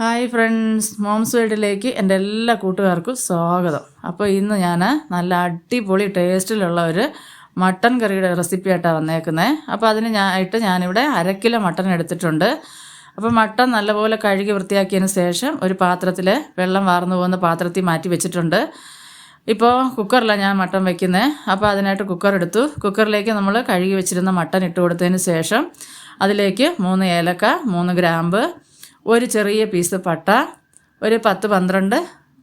Hi friends moms വേൾഡിലേക്ക് എന്റെ എല്ലാ കൂട്ടുകാർക്കും സ്വാഗതം. അപ്പോൾ ഇന്ന് ഞാൻ നല്ല അടിപൊളി ടേസ്റ്റിലുള്ള ഒരു മട്ടൻ കറിയുടെ റെസിപ്പി ആയിട്ടാണ് വന്നേക്കുന്നത് അപ്പോൾ അതിന് ഞാൻ ആയിട്ട് ഞാനിവിടെ അര കിലോ മട്ടൻ എടുത്തിട്ടുണ്ട്. അപ്പോൾ മട്ടൻ നല്ലപോലെ കഴുകി വൃത്തിയാക്കിയതിന് ശേഷം ഒരു പാത്രത്തിൽ വെള്ളം വാർന്നു പോകുന്ന പാത്രത്തിൽ മാറ്റി വെച്ചിട്ടുണ്ട്. ഇപ്പോൾ കുക്കറിലാണ് ഞാൻ മട്ടൻ വയ്ക്കുന്നത് അപ്പോൾ അതിനായിട്ട് കുക്കർ എടുത്തു. കുക്കറിലേക്ക് നമ്മൾ കഴുകി വെച്ചിരുന്ന മട്ടൻ ഇട്ട് കൊടുത്തതിന് ശേഷം അതിലേക്ക് മൂന്ന് ഏലക്ക മൂന്ന് ഗ്രാമ്പ് ഒരു ചെറിയ പീസ് പട്ട ഒരു പത്ത് പന്ത്രണ്ട്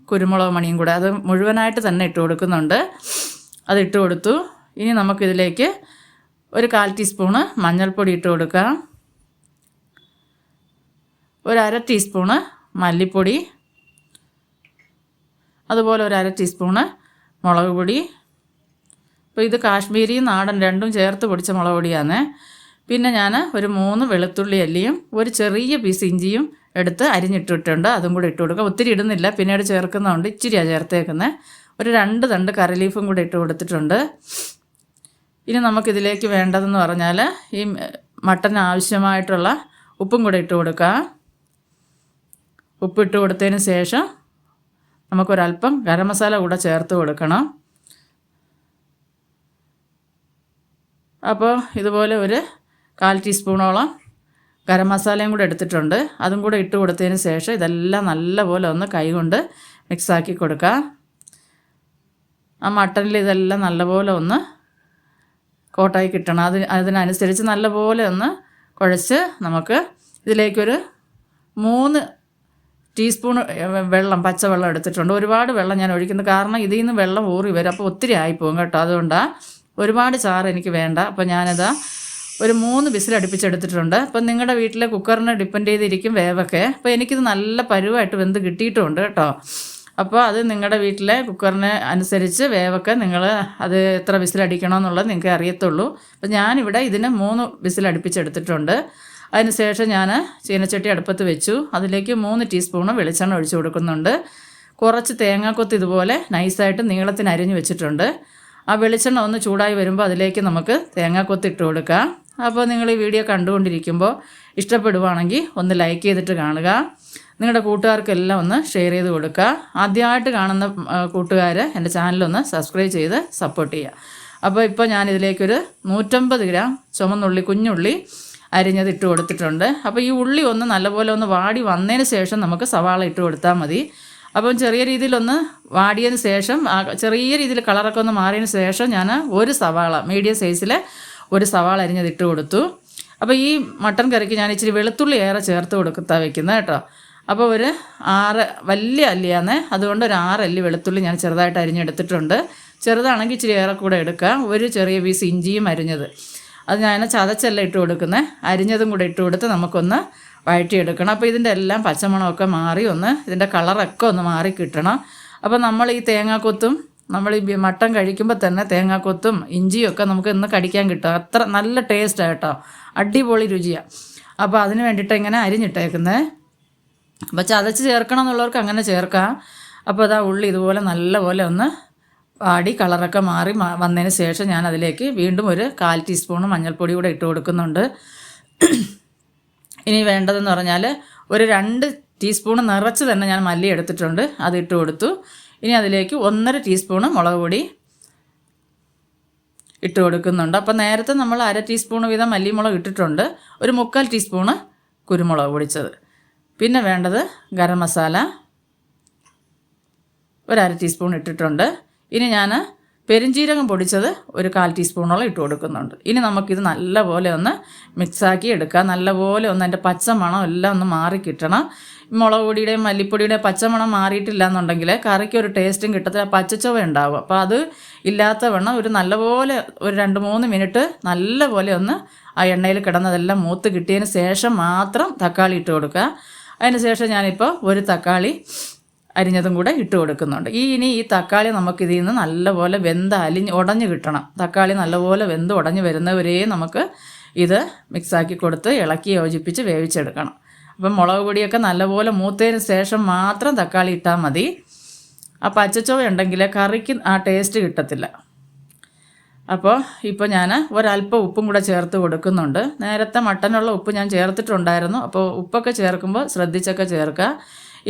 കുരുമുളക് മണിയും കൂടെ. അത് മുഴുവനായിട്ട് തന്നെ ഇട്ട് കൊടുക്കുന്നുണ്ട്. അത് ഇട്ട് കൊടുത്തു. ഇനി നമുക്കിതിലേക്ക് ഒരു കാൽ ടീസ്പൂണ് മഞ്ഞൾപ്പൊടി ഇട്ട് കൊടുക്കാം. ഒരു അര ടീസ്പൂണ് മല്ലിപ്പൊടി. അതുപോലെ ഒരു അര ടീസ്പൂണ് മുളക് പൊടി. അപ്പോൾ ഇത് കാശ്മീരി നാടൻ രണ്ടും ചേർത്ത് പൊടിച്ച മുളക് പൊടിയാണ്. പിന്നെ ഞാൻ ഒരു മൂന്ന് വെളുത്തുള്ളി അല്ലിയും ഒരു ചെറിയ പീസ് ഇഞ്ചിയും എടുത്ത് അരിഞ്ഞിട്ടിട്ടുണ്ട്. അതും കൂടി ഇട്ട് കൊടുക്കുക ഒത്തിരി ഇടുന്നില്ല. പിന്നീട് ചേർക്കുന്നതുകൊണ്ട് ഇച്ചിരിയാണ് ചേർത്തേക്കുന്നത് ഒരു രണ്ട് തണ്ട് കറി ലീഫും കൂടി ഇട്ട് കൊടുത്തിട്ടുണ്ട്. ഇനി നമുക്കിതിലേക്ക് വേണ്ടതെന്ന് പറഞ്ഞാൽ ഈ മട്ടൻ ആവശ്യമായിട്ടുള്ള ഉപ്പും കൂടെ ഇട്ട് കൊടുക്കുക ഉപ്പിട്ട് കൊടുത്തതിന് ശേഷം നമുക്കൊരല്പം ഗരം മസാല കൂടെ ചേർത്ത് കൊടുക്കണം. അപ്പോൾ ഇതുപോലെ ഒരു കാൽ ടീസ്പൂണോളം ഗരം മസാലയും കൂടെ എടുത്തിട്ടുണ്ട്. അതും കൂടെ ഇട്ട് കൊടുത്തതിന് ശേഷം ഇതെല്ലാം നല്ലപോലെ ഒന്ന് കൈകൊണ്ട് മിക്സാക്കി കൊടുക്കുക. ആ മട്ടനിൽ ഇതെല്ലാം നല്ലപോലെ ഒന്ന് കോട്ടായി കിട്ടണം. അത് അതിനനുസരിച്ച് നല്ലപോലെ ഒന്ന് കുഴച്ച് നമുക്ക് ഇതിലേക്കൊരു മൂന്ന് ടീസ്പൂൺ വെള്ളം പച്ചവെള്ളം എടുത്തിട്ടുണ്ട്. ഒരുപാട് വെള്ളം ഞാൻ ഒഴിക്കുന്നത് കാരണം ഇതിൽ നിന്ന് വെള്ളം ഊറി വരും. അപ്പോൾ ഒത്തിരി ആയിപ്പോകും കേട്ടോ. അതുകൊണ്ടാണ് ഒരുപാട് ചാറ് എനിക്ക് വേണ്ട. അപ്പോൾ ഞാനത് ഒരു മൂന്ന് വിസിൽ അടുപ്പിച്ചെടുത്തിട്ടുണ്ട്. അപ്പം നിങ്ങളുടെ വീട്ടിലെ കുക്കറിനെ ഡിപ്പെൻഡ് ചെയ്തിരിക്കും വേവൊക്കെ. അപ്പോൾ എനിക്കിത് നല്ല പരുവായിട്ട് വെന്ത് കിട്ടിയിട്ടുമുണ്ട് കേട്ടോ. അപ്പോൾ അത് നിങ്ങളുടെ വീട്ടിലെ കുക്കറിനെ അനുസരിച്ച് വേവൊക്കെ നിങ്ങൾ അത് എത്ര വിസിലടിക്കണമെന്നുള്ളത് നിങ്ങൾക്ക് അറിയത്തുള്ളൂ. അപ്പോൾ ഞാനിവിടെ ഇതിന് മൂന്ന് വിസിൽ അടുപ്പിച്ചെടുത്തിട്ടുണ്ട്. അതിനുശേഷം ഞാൻ ചീനച്ചട്ടി അടുപ്പത്ത് വെച്ചു. അതിലേക്ക് മൂന്ന് ടീസ്പൂണ് വെളിച്ചെണ്ണ ഒഴിച്ചു കൊടുക്കുന്നുണ്ട്. കുറച്ച് തേങ്ങാക്കൊത്ത് ഇതുപോലെ നൈസായിട്ട് നീളത്തിന് അരിഞ്ഞു വെച്ചിട്ടുണ്ട്. ആ വെളിച്ചെണ്ണ ഒന്ന് ചൂടായി വരുമ്പോൾ അതിലേക്ക് നമുക്ക് തേങ്ങാക്കൊത്ത് ഇട്ട് കൊടുക്കാം. അപ്പോൾ നിങ്ങൾ ഈ വീഡിയോ കണ്ടുകൊണ്ടിരിക്കുമ്പോൾ ഇഷ്ടപ്പെടുവാണെങ്കിൽ ഒന്ന് ലൈക്ക് ചെയ്തിട്ട് കാണുക. നിങ്ങളുടെ കൂട്ടുകാർക്കെല്ലാം ഒന്ന് ഷെയർ ചെയ്ത് കൊടുക്കുക. ആദ്യമായിട്ട് കാണുന്ന കൂട്ടുകാർ എന്റെ ചാനലൊന്ന് സബ്സ്ക്രൈബ് ചെയ്ത് സപ്പോർട്ട് ചെയ്യുക. അപ്പോൾ ഇപ്പോൾ ഞാനിതിലേക്കൊരു നൂറ്റമ്പത് ഗ്രാം ചുമന്നുള്ളി കുഞ്ഞുള്ളി അരിഞ്ഞത് ഇട്ട് കൊടുത്തിട്ടുണ്ട്. അപ്പോൾ ഈ ഉള്ളി ഒന്ന് നല്ലപോലെ ഒന്ന് വാടി വന്നതിന് ശേഷം നമുക്ക് സവാള ഇട്ട് കൊടുത്താൽ മതി. അപ്പം ചെറിയ രീതിയിലൊന്ന് വാടിയതിന് ശേഷം ചെറിയ രീതിയിൽ കളറൊക്കെ ഒന്ന് മാറിയതിന് ശേഷം ഞാൻ ഒരു സവാള മീഡിയം സൈസിൽ ഒരു സവാള അരിഞ്ഞത് ഇട്ട് കൊടുത്തു. അപ്പോൾ ഈ മട്ടൻ കറിക്ക് ഞാൻ ഇച്ചിരി വെളുത്തുള്ളി ഏറെ ചേർത്ത് കൊടുക്കത്താണ് വെക്കുന്നത് കേട്ടോ. അപ്പോൾ ഒരു ആറ് വലിയ അല്ലിയാന്ന് അതുകൊണ്ട് ഒരു ആറ് അല്ലി വെളുത്തുള്ളി ഞാൻ ചെറുതായിട്ട് അരിഞ്ഞെടുത്തിട്ടുണ്ട്. ചെറുതാണെങ്കിൽ ഇച്ചിരി ഏറെ കൂടെ എടുക്കാം. ഒരു ചെറിയ പീസ് ഇഞ്ചിയും അരിഞ്ഞത്. അത് ഞാൻ ചതച്ചല്ല ഇട്ട് കൊടുക്കുന്നത് അരിഞ്ഞതും കൂടെ ഇട്ട് കൊടുത്ത് നമുക്കൊന്ന് വഴറ്റിയെടുക്കണം. അപ്പോൾ ഇതിന്റെ എല്ലാം പച്ചമണമൊക്കെ മാറി ഒന്ന് ഇതിന്റെ കളറൊക്കെ ഒന്ന് മാറി കിട്ടണം. അപ്പോൾ നമ്മൾ ഈ തേങ്ങാക്കൊത്തും നമ്മൾ ഈ മട്ടൻ കഴിക്കുമ്പോൾ തന്നെ തേങ്ങാക്കൊത്തും ഇഞ്ചിയും ഒക്കെ നമുക്ക് ഇന്ന് കടിക്കാൻ കിട്ടും. അത്ര നല്ല ടേസ്റ്റാണ് കേട്ടോ. അടിപൊളി രുചിയാണ് അപ്പോൾ അതിന് വേണ്ടിയിട്ട് ഇങ്ങനെ അരിഞ്ഞിട്ടേക്കുന്നത് അപ്പോൾ ചതച്ച് ചേർക്കണം എന്നുള്ളവർക്ക് അങ്ങനെ ചേർക്കാം. അപ്പോൾ അതാ ഉള്ളി ഇതുപോലെ നല്ലപോലെ ഒന്ന് പാടി കളറൊക്കെ മാറി വന്നതിന് ശേഷം ഞാൻ അതിലേക്ക് വീണ്ടും ഒരു കാൽ ടീസ്പൂൺ മഞ്ഞൾപ്പൊടി കൂടെ ഇട്ട് കൊടുക്കുന്നുണ്ട്. ഇനി വേണ്ടതെന്ന് പറഞ്ഞാൽ ഒരു രണ്ട് ടീസ്പൂൺ നിറച്ച് തന്നെ ഞാൻ മല്ലി എടുത്തിട്ടുണ്ട്. അത് ഇട്ട് കൊടുത്തു. ഇനി അതിലേക്ക് ഒന്നര ടീസ്പൂണ് മുളക് പൊടി ഇട്ട് കൊടുക്കുന്നുണ്ട്. അപ്പോൾ നേരത്തെ നമ്മൾ അര ടീസ്പൂൺ വീതം മല്ലിമുളക് ഇട്ടിട്ടുണ്ട്. ഒരു മുക്കാൽ ടീസ്പൂണ് കുരുമുളക് പൊടിച്ചത്. പിന്നെ വേണ്ടത് ഗരം മസാല. ഒരു അര ടീസ്പൂൺ ഇട്ടിട്ടുണ്ട്. ഇനി ഞാൻ പെരിഞ്ചീരകം പൊടിച്ചത് ഒരു കാൽ ടീസ്പൂണോളം ഇട്ട് കൊടുക്കുന്നുണ്ട്. ഇനി നമുക്കിത് നല്ലപോലെ ഒന്ന് മിക്സാക്കി എടുക്കാം. നല്ലപോലെ ഒന്ന് അതിന്റെ പച്ചമണം എല്ലാം ഒന്ന് മാറി കിട്ടണം. മുളക് പൊടിയുടെയും മല്ലിപ്പൊടിയുടെയും പച്ചമണം മാറിയിട്ടില്ല എന്നുണ്ടെങ്കിൽ കറിക്ക് ഒരു ടേസ്റ്റും കിട്ടത്തില്ല. പച്ചച്ചവ ഉണ്ടാവും. അപ്പോൾ അത് ഇല്ലാത്ത വണ്ണം ഒരു നല്ലപോലെ ഒരു രണ്ട് മൂന്ന് മിനിറ്റ് നല്ലപോലെ ഒന്ന് ആ എണ്ണയിൽ കിടന്നതെല്ലാം മൂത്ത് കിട്ടിയതിന് ശേഷം മാത്രം തക്കാളി ഇട്ട് കൊടുക്കുക. അതിന് ശേഷം ഞാനിപ്പോൾ ഒരു തക്കാളി അരിഞ്ഞതും കൂടെ ഇട്ട് കൊടുക്കുന്നുണ്ട്. ഈ ഇനി ഈ തക്കാളി നമുക്ക് ഇതിൽ നിന്ന് നല്ലപോലെ വെന്ത് അലിഞ്ഞ് ഉടഞ്ഞ് കിട്ടണം. തക്കാളി നല്ലപോലെ വെന്ത് ഉടഞ്ഞു വരുന്നവരെയും നമുക്ക് ഇത് മിക്സാക്കി കൊടുത്ത് ഇളക്കി യോജിപ്പിച്ച് വേവിച്ചെടുക്കണം. അപ്പം മുളക് പൊടിയൊക്കെ നല്ലപോലെ മൂത്തതിന് ശേഷം മാത്രം തക്കാളി ഇട്ടാൽ മതി. ആ പച്ചച്ചോവ ഉണ്ടെങ്കിൽ കറിക്ക് ആ ടേസ്റ്റ് കിട്ടത്തില്ല. അപ്പോൾ ഇപ്പോൾ ഞാൻ ഒരല്പം ഉപ്പും കൂടെ ചേർത്ത് കൊടുക്കുന്നുണ്ട്. നേരത്തെ മട്ടനുള്ള ഉപ്പ് ഞാൻ ചേർത്തിട്ടുണ്ടായിരുന്നു. അപ്പോൾ ഉപ്പൊക്കെ ചേർക്കുമ്പോൾ ശ്രദ്ധിച്ചൊക്കെ ചേർക്കുക.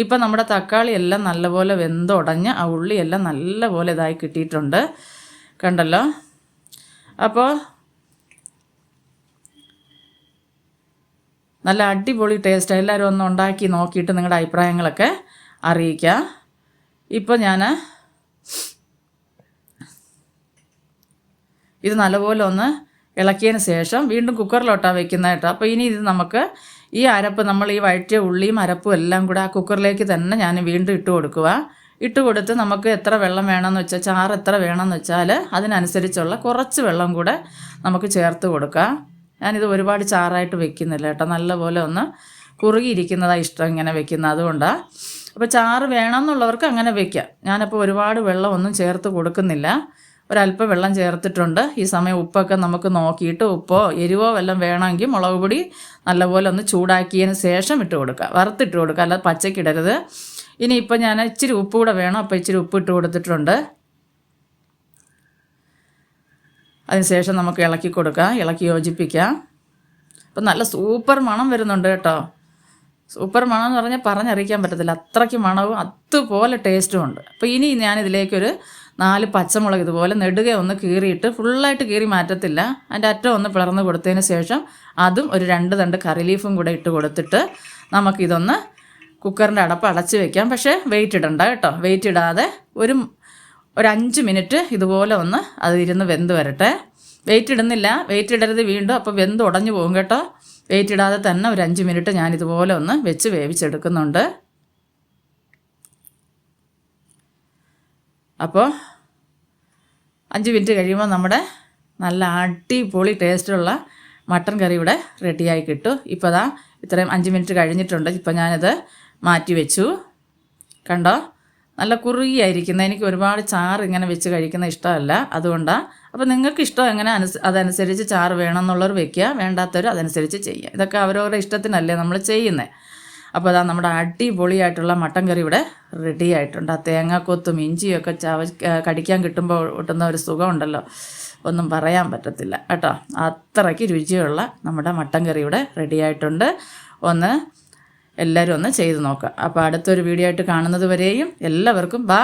ഇപ്പം നമ്മുടെ തക്കാളി എല്ലാം നല്ലപോലെ വെന്തുടഞ്ഞ് ആ ഉള്ളിയെല്ലാം നല്ലപോലെ ഇതായി കിട്ടിയിട്ടുണ്ട്. കണ്ടല്ലോ? അപ്പോൾ നല്ല അടിപൊളി ടേസ്റ്റ് എല്ലാവരും ഒന്ന് ഉണ്ടാക്കി നോക്കിയിട്ട് നിങ്ങളുടെ അഭിപ്രായങ്ങളൊക്കെ അറിയിക്കുക. ഇപ്പോൾ ഞാൻ ഇത് നല്ലപോലെ ഒന്ന് ഇളക്കിയതിന് ശേഷം വീണ്ടും കുക്കറിലോട്ടാണ് വെക്കുന്നത് കേട്ടോ. അപ്പോൾ ഇനി ഇത് നമുക്ക് ഈ അരപ്പ് നമ്മൾ ഈ വഴറ്റിയ ഉള്ളിയും അരപ്പും എല്ലാം കൂടെ ആ കുക്കറിലേക്ക് തന്നെ ഞാൻ വീണ്ടും ഇട്ട് കൊടുക്കുക ഇട്ട് കൊടുത്ത് നമുക്ക് എത്ര വെള്ളം വേണമെന്ന് വെച്ചാൽ ചാറ് എത്ര വേണമെന്ന് വെച്ചാൽ അതിനനുസരിച്ചുള്ള കുറച്ച് വെള്ളം കൂടെ നമുക്ക് ചേർത്ത് കൊടുക്കാം. ഞാനിത് ഒരുപാട് ചാറായിട്ട് വെക്കുന്നില്ല കേട്ടോ. നല്ലപോലെ ഒന്ന് കുറുകിയിരിക്കുന്നതാണ് ഇഷ്ടം ഇങ്ങനെ വെക്കുന്നത് അതുകൊണ്ടാണ് അപ്പോൾ ചാറ് വേണമെന്നുള്ളവർക്ക് അങ്ങനെ വെക്കാം. ഞാനപ്പോൾ ഒരുപാട് വെള്ളമൊന്നും ചേർത്ത് കൊടുക്കുന്നില്ല. ഒരല്പം വെള്ളം ചേർത്തിട്ടുണ്ട്. ഈ സമയം ഉപ്പൊക്കെ നമുക്ക് നോക്കിയിട്ട് ഉപ്പോ എരിവോ വല്ലതും വേണമെങ്കിൽ മുളക് പൊടി നല്ലപോലെ ഒന്ന് ചൂടാക്കിയതിന് ശേഷം ഇട്ട് കൊടുക്കുക വറുത്തിട്ട് കൊടുക്കുക അല്ലാതെ പച്ചക്കിടരുത് ഇനി ഇപ്പം ഞാൻ ഇച്ചിരി ഉപ്പ് കൂടെ വേണം. അപ്പോൾ ഇച്ചിരി ഉപ്പ് ഇട്ട് കൊടുത്തിട്ടുണ്ട്. അതിനുശേഷം നമുക്ക് ഇളക്കി കൊടുക്കാം. ഇളക്കി യോജിപ്പിക്കാം. അപ്പം നല്ല സൂപ്പർ മണം വരുന്നുണ്ട് കേട്ടോ. സൂപ്പർ മണം എന്ന് പറഞ്ഞാൽ പറഞ്ഞറിയിക്കാൻ പറ്റത്തില്ല. അത്രയ്ക്ക് മണവും അതുപോലെ ടേസ്റ്റും ഉണ്ട്. അപ്പോൾ ഇനി ഞാനിതിലേക്കൊരു നാല് പച്ചമുളക് ഇതുപോലെ നെടുക ഒന്ന് കീറിയിട്ട് ഫുള്ളായിട്ട് കീറി മാറ്റത്തില്ല. അതിന്റെ അറ്റം ഒന്ന് പിളർന്ന് കൊടുത്തതിന് ശേഷം അതും ഒരു രണ്ട് തണ്ട് കറി ലീഫും കൂടെ ഇട്ട് കൊടുത്തിട്ട് നമുക്കിതൊന്ന് കുക്കറിന്റെ അടപ്പ് അടച്ച് വെക്കാം. പക്ഷേ വെയിറ്റ് ഇടണ്ട കേട്ടോ. വെയിറ്റ് ഇടാതെ ഒരു ഒരു അഞ്ച് മിനിറ്റ് ഇതുപോലെ ഒന്ന് അത് ഇരുന്ന് വെന്ത് വരട്ടെ. വെയിറ്റ് ഇടുന്നില്ല. വെയിറ്റ് ഇടരുത് വീണ്ടും. അപ്പോൾ വെന്ത് ഉടഞ്ഞു പോകും കേട്ടോ. വെയിറ്റ് ഇടാതെ തന്നെ ഒരു അഞ്ച് മിനിറ്റ് ഞാൻ ഇതുപോലെ ഒന്ന് വെച്ച് വേവിച്ചെടുക്കുന്നുണ്ട്. അപ്പോൾ അഞ്ച് മിനിറ്റ് കഴിയുമ്പോൾ നമ്മുടെ നല്ല അടിപൊളി ടേസ്റ്റുള്ള മട്ടൻ കറി ഇവിടെ റെഡിയായി കിട്ടും. ഇപ്പോൾ അതാ ഇത്രയും അഞ്ച് മിനിറ്റ് കഴിഞ്ഞിട്ടുണ്ട്. ഇപ്പോൾ ഞാനിത് മാറ്റി വെച്ചു. കണ്ടോ? നല്ല കുറുകിയായിരിക്കുന്നത് എനിക്ക് ഒരുപാട് ചാറ് ഇങ്ങനെ വെച്ച് കഴിക്കുന്ന ഇഷ്ടമല്ല. അതുകൊണ്ടാണ് അപ്പോൾ നിങ്ങൾക്ക് ഇഷ്ടം എങ്ങനെ അനുസ അതനുസരിച്ച് ചാറ് വേണമെന്നുള്ളവർ വെക്കുക. വേണ്ടാത്തവർ അതനുസരിച്ച് ചെയ്യുക. ഇതൊക്കെ അവരവരുടെ ഇഷ്ടത്തിനല്ലേ നമ്മൾ ചെയ്യുന്നത് അപ്പോൾ അതാ നമ്മുടെ അടിപൊളിയായിട്ടുള്ള മട്ടൻ കറി ഇവിടെ റെഡി ആയിട്ടുണ്ട്. ആ തേങ്ങാക്കൊത്തും ഇഞ്ചിയൊക്കെ ചവ കടിക്കാൻ കിട്ടുമ്പോൾ കിട്ടുന്ന ഒരു സുഖമുണ്ടല്ലോ. ഒന്നും പറയാൻ പറ്റത്തില്ല. കേട്ടോ? അത്രയ്ക്ക് രുചിയുള്ള നമ്മുടെ മട്ടൻ കറി ഇവിടെ റെഡി ആയിട്ടുണ്ട്. ഒന്ന് എല്ലാവരും ഒന്ന് ചെയ്ത് നോക്കുക അപ്പോൾ അടുത്തൊരു വീഡിയോ ആയിട്ട് കാണുന്നത് വരെയും എല്ലാവർക്കും ബാ